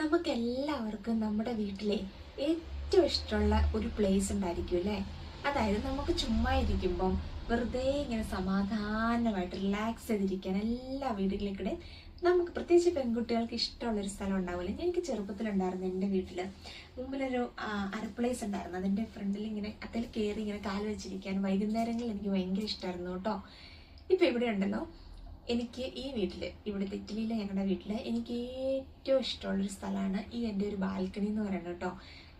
നമുക്ക് എല്ലാവർക്കും നമ്മുടെ വീട്ടിലെ ഏറ്റവും ഇഷ്ടമുള്ള ഒരു പ്ലേസ് ഉണ്ടായിരിക്കും അല്ലേ? അതായത് നമുക്ക് ചുമ്മാ ഇരിക്കുമ്പം വെറുതെ ഇങ്ങനെ സമാധാനമായിട്ട് റിലാക്സ് ചെയ്തിരിക്കാൻ എല്ലാ വീടുകളിലേക്കിടെ നമുക്ക് പ്രത്യേകിച്ച് പെൺകുട്ടികൾക്ക് ഇഷ്ടമുള്ള ഒരു സ്ഥലം ഉണ്ടാവില്ല. എനിക്ക് ചെറുപ്പത്തിലുണ്ടായിരുന്നു എന്റെ വീട്ടിൽ. മുമ്പിലൊരു അരപ്ലേസ് ഉണ്ടായിരുന്നു. അതിന്റെ ഫ്രണ്ടിൽ ഇങ്ങനെ അതിൽ കയറി ഇങ്ങനെ കാൽ വെച്ചിരിക്കാൻ വൈകുന്നേരങ്ങളിൽ എനിക്ക് ഭയങ്കര ഇഷ്ടമായിരുന്നു കേട്ടോ. ഇപ്പം ഇവിടെ ഉണ്ടല്ലോ. എനിക്ക് ഈ വീട്ടിൽ ഇവിടുത്തെ ഇറ്റലിയിലെ ഞങ്ങളുടെ വീട്ടിൽ എനിക്ക് ഏറ്റവും ഇഷ്ടമുള്ളൊരു സ്ഥലമാണ് ഈ എന്റെ ഒരു ബാൽക്കണി എന്ന് പറയുന്നത് കേട്ടോ.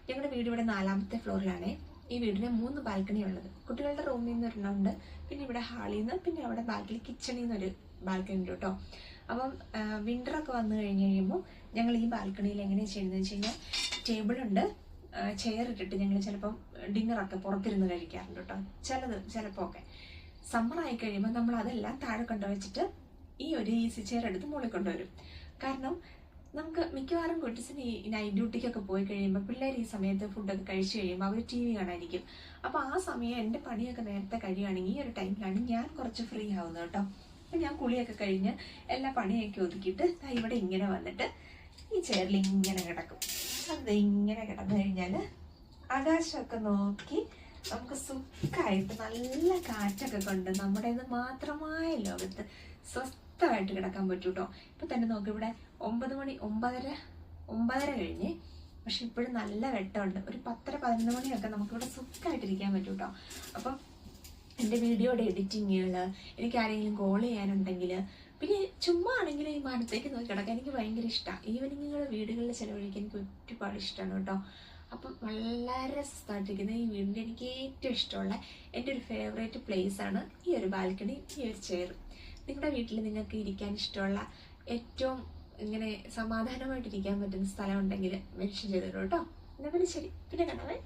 ഞങ്ങളുടെ വീട് ഇവിടെ നാലാമത്തെ ഫ്ലോറിലാണ്. ഈ വീടിന് മൂന്ന് ബാൽക്കണി ഉള്ളത്. കുട്ടികളുടെ റൂമിൽ നിന്ന് ഒരെണ്ണമുണ്ട്. പിന്നെ ഇവിടെ ഹാളിൽ നിന്ന് പിന്നെ അവിടെ ബാക്കിൽ കിച്ചണിൽ നിന്നൊരു ബാൽക്കണി ഉണ്ട് കേട്ടോ. അപ്പം വിന്ററൊക്കെ വന്നു കഴിഞ്ഞ് കഴിയുമ്പോൾ ഞങ്ങൾ ഈ ബാൽക്കണിയിൽ എങ്ങനെയാണ് ചെയ്യുന്നത് വെച്ച് കഴിഞ്ഞാൽ ടേബിളുണ്ട് ചെയർ ഇട്ടിട്ട് ഞങ്ങൾ ചിലപ്പം ഡിന്നറൊക്കെ പുറത്തിരുന്ന് കഴിക്കാറുണ്ട് കേട്ടോ. ചിലത് ചിലപ്പോൾ ഒക്കെ സമ്മർ ആയി കഴിയുമ്പോൾ നമ്മൾ അതെല്ലാം താഴെ കൊണ്ടുവച്ചിട്ട് ഈ ഒരു ഈസി ചെയർ എടുത്ത് മുകളിൽ കൊണ്ടുവരും. കാരണം നമുക്ക് മിക്കവാറും കുട്ടിസിന് ഈ നൈറ്റ് ഡ്യൂട്ടിക്കൊക്കെ പോയി കഴിയുമ്പോൾ പിള്ളേർ ഈ സമയത്ത് ഫുഡൊക്കെ കഴിച്ചു കഴിയുമ്പോൾ അവർ ടി വി കാണാനിരിക്കും. അപ്പോൾ ആ സമയം എന്റെ പണിയൊക്കെ നേരത്തെ കഴിയുകയാണെങ്കിൽ ഈ ഒരു ടൈമിലാണ് ഞാൻ കുറച്ച് ഫ്രീ ആവുന്നത് കേട്ടോ. അപ്പം ഞാൻ കുളിയൊക്കെ കഴിഞ്ഞ് എല്ലാ പണിയൊക്കെ ഒതുക്കിയിട്ട് ഇവിടെ ഇങ്ങനെ വന്നിട്ട് ഈ ചെയറിൽ ഇങ്ങനെ കിടക്കും. അത് ഇങ്ങനെ കിടന്നു കഴിഞ്ഞാൽ ആകാശമൊക്കെ നോക്കി നമുക്ക് സുഖമായിട്ട് നല്ല കാറ്റൊക്കെ കൊണ്ട് നമ്മുടെ മാത്രമായ ലോകത്ത് സ്വസ്ഥമായിട്ട് കിടക്കാൻ പറ്റൂ കേട്ടോ ഇപ്പൊ തന്നെ നോക്ക് ഇവിടെ ഒമ്പത് മണി ഒമ്പതര ഒമ്പതര കഴിഞ്ഞ് പക്ഷെ ഇപ്പോഴും നല്ല വെട്ടമുണ്ട്. ഒരു പത്തര പതിനൊന്ന് മണിയൊക്കെ നമുക്കിവിടെ സുഖമായിട്ടിരിക്കാൻ പറ്റും കേട്ടോ അപ്പം എന്റെ വീഡിയോയുടെ എഡിറ്റിങ്ങുകൾ എനിക്ക് ആരെങ്കിലും കോൾ ചെയ്യാനുണ്ടെങ്കിൽ പിന്നെ ചുമ്മാ ആണെങ്കിൽ ഈ മരത്തേക്ക് നോക്കി കിടക്കാൻ എനിക്ക് ഭയങ്കര ഇഷ്ടമാണ് ഈവനിങ്ങുകൾ വീടുകളിൽ ചിലവഴിക്കാൻ എനിക്ക് ഒരുപാട് ഇഷ്ടമാണ് കേട്ടോ. അപ്പം വളരെ സ്ഥലത്തിരിക്കുന്ന ഈ വീടിന്റെ എനിക്ക് ഏറ്റവും ഇഷ്ടമുള്ള എന്റെ ഒരു ഫേവറേറ്റ് പ്ലേസ് ആണ് ഈ ഒരു ബാൽക്കണി ഈ ഒരു ചെയർ നിങ്ങളുടെ വീട്ടിൽ നിങ്ങൾക്ക് ഇരിക്കാൻ ഇഷ്ടമുള്ള ഏറ്റവും ഇങ്ങനെ സമാധാനമായിട്ടിരിക്കാൻ പറ്റുന്ന സ്ഥലം ഉണ്ടെങ്കിൽ മെൻഷൻ ചെയ്തിട്ടോ എന്നാൽ പിന്നെ ശരി. പിന്നെ കാണാവേ.